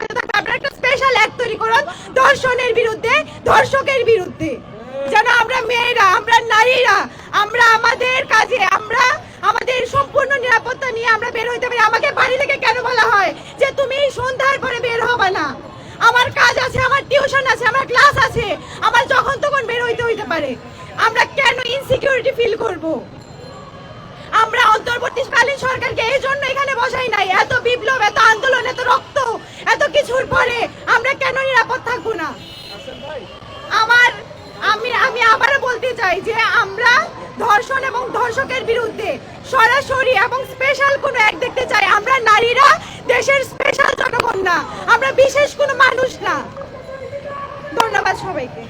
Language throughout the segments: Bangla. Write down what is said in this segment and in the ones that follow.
হেফাজতে থাকবে। আপনারা একটা স্পেশাল অ্যাক্ট তৈরি করুন ধর্ষণের বিরুদ্ধে ধর্ষকের বিরুদ্ধে। যেন আমরা মেয়েরা, আমরা নারীরা, আমরা আমাদের কাজে, আমরা আমাদের সম্পূর্ণ নিরাপত্তা নিয়ে আমরা বের হইতে পারি। আমাকে বাড়ি থেকে কেন বলা হয় যে তুমি সন্ধ্যার পরে বের হবে না? আমার কাজ আছে, আমার টিউশন আছে, আমার ক্লাস আছে। আমার যখন তখন বের হইতে হইতে পারে। আমরা কেন ইনসিকিউরিটি ফিল করব? আমরা অন্তর্বর্তীকালীন সরকারকে এই জন্য এখানে বসাই নাই। এত বিপ্লব, এত আন্দোলন, এত রক্ত, এত কিছুর পরে আমরা কেন নিরাপদ থাকব না? আমার, আমি আমি আবারও বলতে চাই যে আমরা ধর্ষণ এবং ধর্ষকের বিরুদ্ধে সরাসরি এবং স্পেশাল কোনো এক দেখতে চাই। আমরা নারীরা দেশের স্পেশাল জনগণ না। আমরা বিশেষ কোনো মানুষ না। ধন্যবাদ সবাইকে।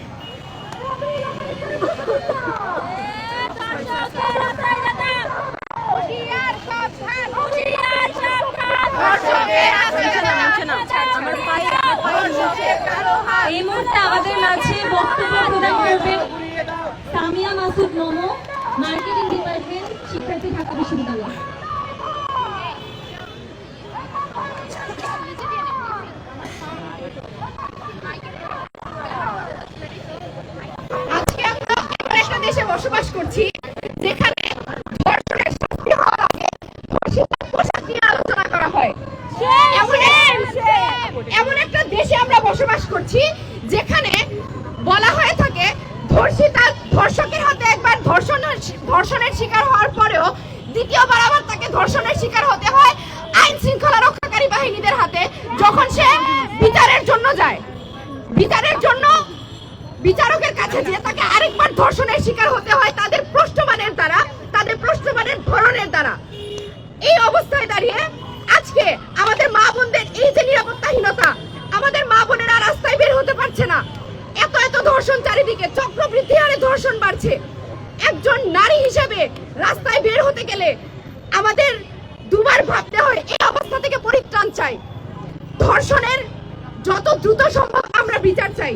এই মুহূর্তে আমাদের বক্তব্য প্রদান করবেন শিক্ষার্থী ঢাকা বিশ্ববিদ্যালয় আজকে আমরা এমন একটা দেশে বসবাস করছি যেখানে ধর্ষণের শাস্তি হওয়ার আগে ধর্ষিতার পোশাক নিয়ে আলোচনা করা হয় এমন এক- এমন একটা দেশে আমরা বসবাস করছি যেখানে বলা হয়ে থাকে ধর্ষিতা ধর্ষকের হাতে একবার ধর্ষণের ধর্ষণের শিকার হওয়ার পরেও দ্বিতীয়বার আবার তাকে ধর্ষণের শিকার হতে হয় আইন শৃঙ্খলা রক্ষাকারী বাহিনীদের হাতে যখন সে বিচারের জন্য যায় বিচারের জন্য বিচারকের কাছে যে তাকে আরেকবার ধর্ষণের শিকার হতে হয় তাদের প্রশ্নমানের দ্বারা, তাদের প্রশ্নমানের ধরনের দ্বারা। এই অবস্থায় দাঁড়িয়ে আজকে আমাদের মা বোনদের এই যে নিরাপত্তাহীনতা, আমাদের মা বোনেরা রাস্তায় বের হতে পারছে না। এত এত ধর্ষণ চারিদিকে, চক্রবৃদ্ধি হারে ধর্ষণ বাড়ছে। একজন নারী হিসেবে রাস্তায় বের হতে গেলে আমাদের দুবার ভাবতে হয়, এই অবস্থা থেকে পরিত্রাণ চাই। ধর্ষণের যত দ্রুত সম্ভব আমরা বিচার চাই।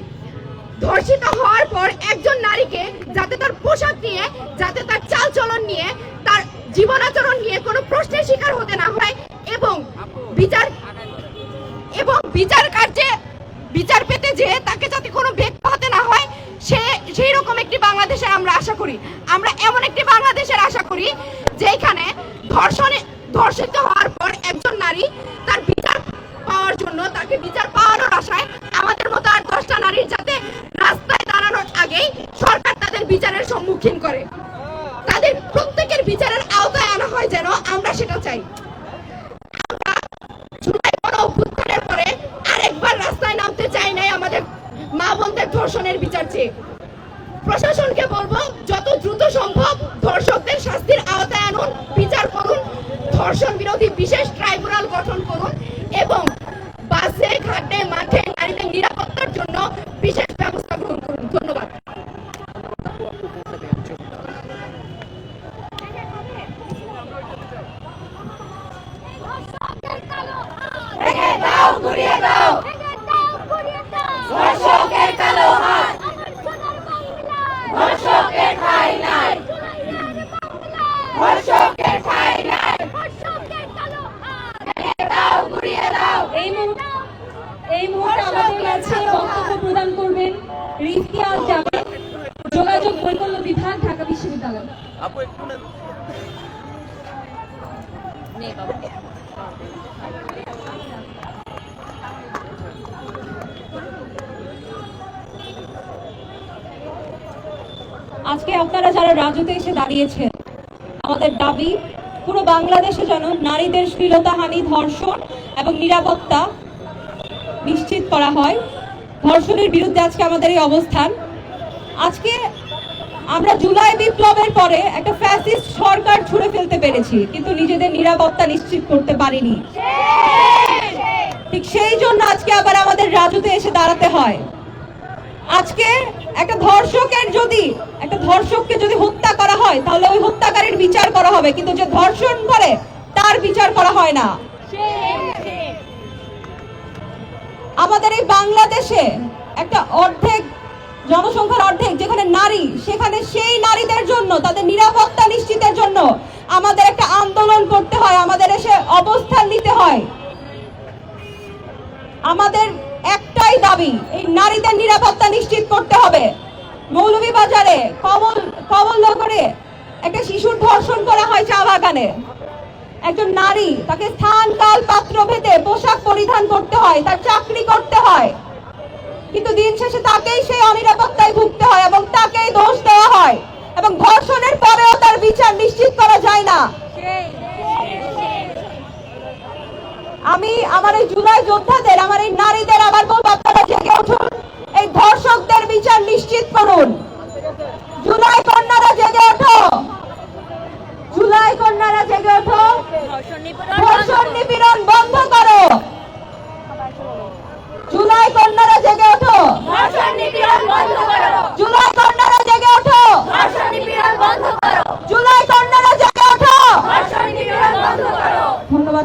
ধর্ষিত হওয়ার পর একজন নারীকে যাতে তার পোশাক নিয়ে, যাতে তার চালচলন নিয়ে, তার জীবনাচরণ নিয়ে কোনো প্রশ্নের শিকার হতে না হয় এবং বিচার এবং বিচার কার্যে বিচার পেতে যে তাকে যাতে কোনো বেগ পাতে না হয়, সে, সেই রকম একটি বাংলাদেশের আমরা আশা করি। আমরা এমন একটি বাংলাদেশের আশা করি যেখানে ধর্ষণে, ধর্ষিত হওয়ার পর একজন নারী তার বিচার পাওয়ার জন্য, তাকে বিচার পাওয়ানোর আশায় আমাদের মতো আর দশটা নারীর যাতে আগেই সরকার তাদের বিচারের সম্মুখীন করে। তাদের প্রত্যেকের বিচারের আওতায় আনা হয় যেন আমরা সেটা চাই। প্রশাসনকে বলব, যত দ্রুত সম্ভব ধর্ষকদের শাস্তির আওতায় আনুন, বিচার করুন, ধর্ষণ বিরোধী বিশেষ ট্রাইব্যুনাল গঠন করুন এবং বাসে, ঘাটে, মাঠে নারীদের নিরাপত্তার জন্য বিশেষ ব্যবস্থা গ্রহণ করুন ধন্যবাদ রেখে দাও ঘুরিয়ে দাও ধর্ষকের কালো হাত ধর্ষকের ঠাই নাই ধর্ষকের ঠাই নাই রেখে দাও ঘুরিয়ে দাও এই মুহূর্তে এই মুহূর্তে আমাদের কাছে বক্তব্য প্রদান করবেন রিফতিয়া জাবেদ যোগাযোগ বৈকল্য বিভাগ ঢাকা বিশ্ববিদ্যালয় আপু, একটু না আজকে আপনারা যারা রাজুতে এসে দাঁড়িয়েছেন, আমাদের দাবি, পুরো বাংলাদেশে যেন নারীদের শ্লীলতাহানি ধর্ষণ এবং নিরাপত্তা নিশ্চিত করা হয়। ধর্ষণের বিরুদ্ধে আজকে আমাদের এই অবস্থান। আজকে আমরা জুলাই বিপ্লবের পরে একটা ফ্যাসিস্ট সরকার ছুড়ে ফেলতে পেরেছি, কিন্তু নিজেদের নিরাপত্তা নিশ্চিত করতে পারিনি। ঠিক সেই জন্য আজকে আবার আমাদের রাজুতে এসে দাঁড়াতে হয়। আজকে একটা ধর্ষকের যদি, একটা ধর্ষককে যদি হত্যা করা হয়, তাহলে ওই হত্যাকারীর বিচার করা হবে, কিন্তু যে ধর্ষণ করে, তার বিচার করা হয় না। আমাদের এই বাংলাদেশে একটা অর্ধেক জনসংখ্যার অর্ধেক যেখানে নারী, সেখানে সেই নারীদের জন্য, তাদের নিরাপত্তা নিশ্চিতের জন্য আমাদের একটা আন্দোলন করতে হয়, আমাদের এসে অবস্থান নিতে হয়। আমাদের একটাই দাবি, এই নারীদের নিরাপত্তা নিশ্চিত করতে হবে। মৌলভীবাজারে কমল, কমলনগরে একটা শিশুর ধর্ষণ করা হয় চা বাগানে। একজন নারী, তাকে স্থান কাল পাত্র ভেদে পোশাক পরিধান করতে হয়, তার চাকরি করতে হয়। কিন্তু দিন শেষে তাকেই সেই অনিরাপত্তায় ভুগতে হয় এবং তাকেই দোষ দেওয়া হয়। এবং ধর্ষণের পরেও তার বিচার নিশ্চিত করা যায় না। আমি আমার এই জুলাই যোদ্ধাদের আমার এই নারীদের আবার বলব আপনারা জেগে উঠুন। এই ধর্ষকদের বিচার নিশ্চিত করুন। জুলাই কন্যারা জেগে ওঠো। জুলাই কন্যারা জেগে ওঠো। ধর্ষণ নিপীড়ন বন্ধ করো জুলাই কন্যারা জেগে ওঠো ধর্ষণ নিপীড়ন বন্ধ করো জুলাই কন্যারা জেগে ওঠো ধর্ষণ নিপীড়ন বন্ধ করো জুলাই কন্যারা জেগে ওঠো ধর্ষণ নিপীড়ন বন্ধ করো ধন্যবাদ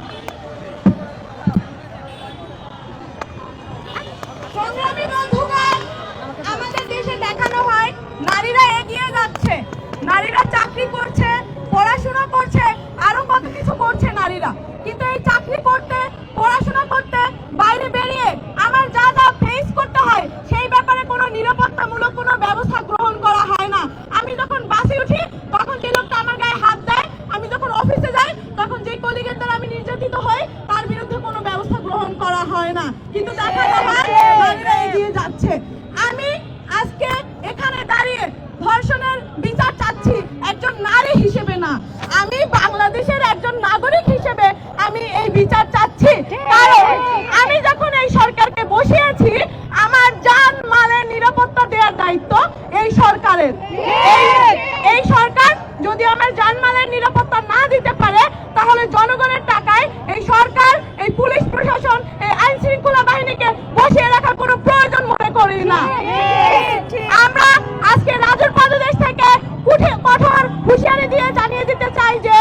করছে নারীরা। কিন্তু এই চাকরি করতে পড়াশোনা করতে বাইরে বেরিয়ে আমার যা যা ফেস করতে হয় সেই ব্যাপারে কোনো নিরাপত্তামূলক কোনো ব্যবস্থা গ্রহণ করা হয় না আমি যখন বাসে উঠি তখন যে লোকটা আমার গায়ে হাত দেয় আমি যখন অফিসে যাই তখন যে কলিগের দ্বারা আমি নির্যাতিত হই তার বিরুদ্ধে কোনো ব্যবস্থা গ্রহণ করা হয় না কিন্তু দেখা হয় নারীরা এগিয়ে যাচ্ছে আমি আজকে এখানে দাঁড়িয়ে ধর্ষণের বিচার চাচ্ছি একজন নারী হিসেবে না আমি বাংলাদেশের একজন নাগরিক হিসেবে আমি এই বিচার চাচ্ছি কারণ আমি যখন এই সরকারকে বসিয়েছি আমার জান মালের নিরাপত্তা দেওয়ার দায়িত্ব এই সরকারের এই- এই সরকার যদি আমার জানমালের নিরাপত্তা না দিতে পারে তাহলে জনগণের টাকায় এই সরকার এই পুলিশ প্রশাসন এই আইন শৃঙ্খলা বাহিনীকে বসিয়ে রাখার কোনো প্রয়োজন মনে করি না। আমরা আজকে রাজুর পদদেশ থেকে কঠোর হুঁশিয়ারি দিয়ে জানিয়ে দিতে চাই যে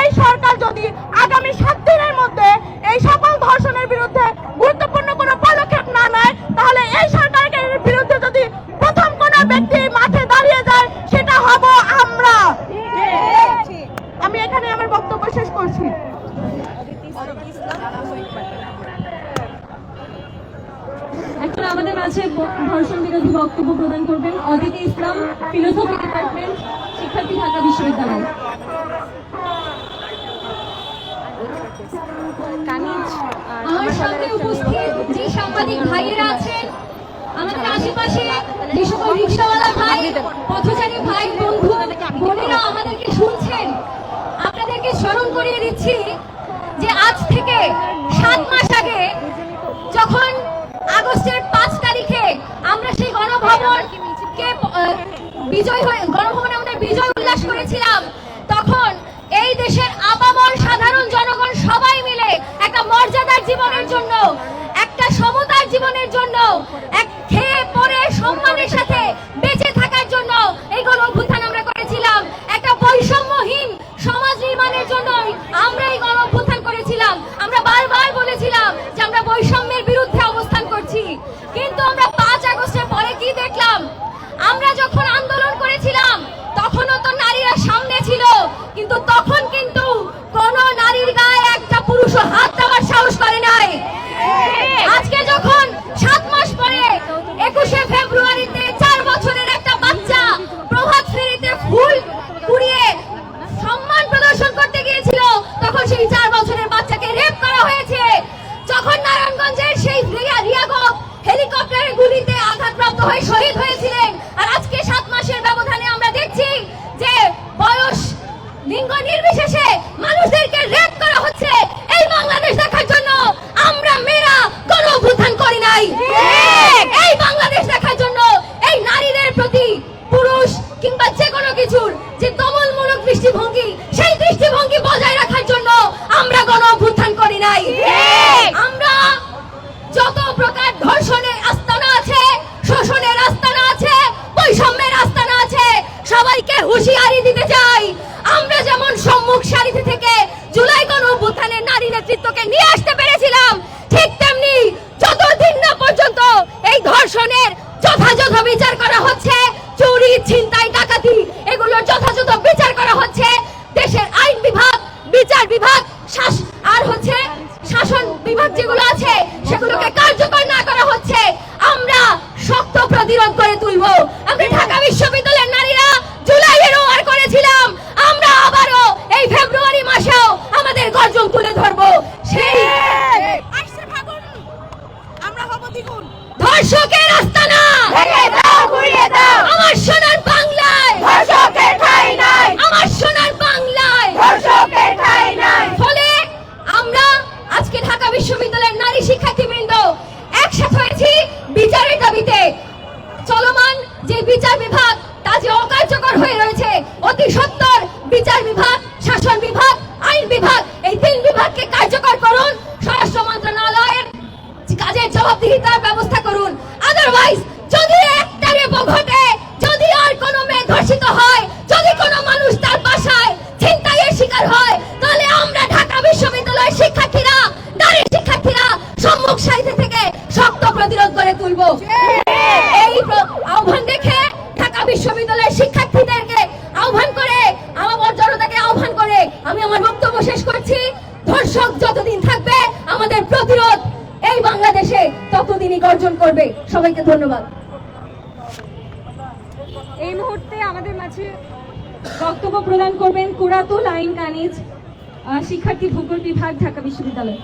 এই সরকার যদি আগামী সাত দিনের মধ্যে এই সকল ধর্ষণের বিরুদ্ধে গুরুত্বপূর্ণ কোনো পদক্ষেপ না নেয় তাহলে এই সরকারের বিরুদ্ধে যদি প্রথম কোনো ব্যক্তি মাঠে দাঁড়িয়ে যায় সেটা হব আমরা আমি এখানে আমার বক্তব্য শেষ করছি এখন আমাদের মাঝে ব- ধর্ষণ বিরোধী বক্তব্য প্রদান করবেন অদিতি ইসলাম ফিলোসফি ডিপার্টমেন্ট শিক্ষার্থী ঢাকা বিশ্ববিদ্যালয় আমার সামনে উপস্থিত যে সাংবাদিক ভাইয়েরা আছেন আমাদের আশেপাশে যে সকল রিক্সাওয়ালা ভাই পথচারী ভাই বন্ধু বোনেরা আমাদেরকে শুনছেন। আপনাদেরকে স্মরণ করিয়ে দিচ্ছি যে আজ থেকে সাত মাস আগে যখন আগস্টের পাঁচ তারিখে আমরা সেই গণভবন কে আহ, বিজয় হয়ে গণভবনে আমরা বিজয় উল্লাস করেছিলাম। তখন এই দেশের আপামর সাধারণ জনগণ সবাই মিলে একটা মর্যাদার জীবনের জন্য একটা সমতার জীবনের জন্য এক খেয়ে পরে সম্মানের সাথে বেঁচে থাকার জন্য এই গণ অভ্যুত্থান আমরা করেছিলাম। একটা বৈষম্যহীন সমাজ নির্মাণের জন্য আমরা এই গণ অভ্যুত্থান করেছিলাম। আমরা বারবার বলেছিলাম যে আমরা বৈষম্যের অভ্যুত্থান করি নাই। এই বাংলাদেশ দেখার জন্য এই নারীদের প্রতি পুরুষ কিংবা যে কোনো কিছুর যে দমনমূলক দৃষ্টিভঙ্গি সেই দৃষ্টিভঙ্গি বজায় রাখার জন্য আমরা গণ অভ্যুত্থান করি নাই। আমরা যত প্রকার ধর্ষণের আস্তানা আছে শোষণের আস্তানা আছে বৈষম্যের আস্তানা আছে সবাইকে হুঁশিয়ারি দিতে চাই। আমরা যেমন সম্মুখ সারিতে থেকে জুলাই গণ অভ্যুত্থানের নারী নেতৃত্বকে নিয়ে আসতে পেরেছিলাম ঠিক তেমনি ধর্ষণের যথাযথ বিচার করা হচ্ছে, চুরি, ছিনতাই, ডাকাতি, এগুলোর যথাযথ বিচার করা হচ্ছে। দেশের আইন বিভাগ, বিচার বিভাগ আর হচ্ছে শাসন বিভাগ যেগুলো আছে, সেগুলোকে কার্যকর না করা হচ্ছে। আমরা শক্ত প্রতিরোধ করে তুলব আমরা ঢাকা বিশ্ববিদ্যালয়ের নারীরা জুলাইয়ের ওয়ার করেছিলাম আমরা আবারও এই ফেব্রুয়ারি মাসেও আমাদের গর্জন তুলে ধরবো সেই আসছে ফাগুন আমরা হব দ্বিগুণ ধর্ষকের আস্তানা ভেঙে দাও ঘুরিয়ে দাও আমার সোনার বাংলায় ধর্ষকের ঠাঁই নাই আমার সোনার বাংলায় ধর্ষকের ঠাঁই নাই ফলে আমরা আজকে ঢাকা বিশ্ববিদ্যালয়ের নারী শিক্ষার্থীবৃন্দ একসাথে হয়েছি বিচারের দাবিতে চলমান যে বিচার বিভাগ তা যে অকার্যকর হয়ে রয়েছে অতি সত্বর বিচার বিভাগ শাসন বিভাগ আইন বিভাগ এই তিন বিভাগকে কার্যকর করুন স্বরাষ্ট্র মন্ত্রণালয়ের কাজের জবাবদিহিতার ব্যবস্থা করুন। আদারওয়াইজ যদি একটা রেপো ঘটে, যদি আর কোনো মেয়ে ধর্ষিত হয়, যদি কোনো মানুষ তার বাসায় ছিনতাইয়ের শিকার হয়, তাহলে আমরা ঢাকা বিশ্ববিদ্যালয়ের শিক্ষার্থীরা, নারী শিক্ষার্থীরা সম্মুখ সারিতে থেকে শক্ত প্রতিরোধ করে তুলব। এই আহ্বান দেখে ঢাকা বিশ্ববিদ্যালয়ের করবে। সবাইকে ধন্যবাদ। এই মুহূর্তে আমাদের মাঝে বক্তব্য প্রদান করবেন কুরাতুল আইন কানিজ শিক্ষার্থী ভূগোল বিভাগ, ঢাকা বিশ্ববিদ্যালয়।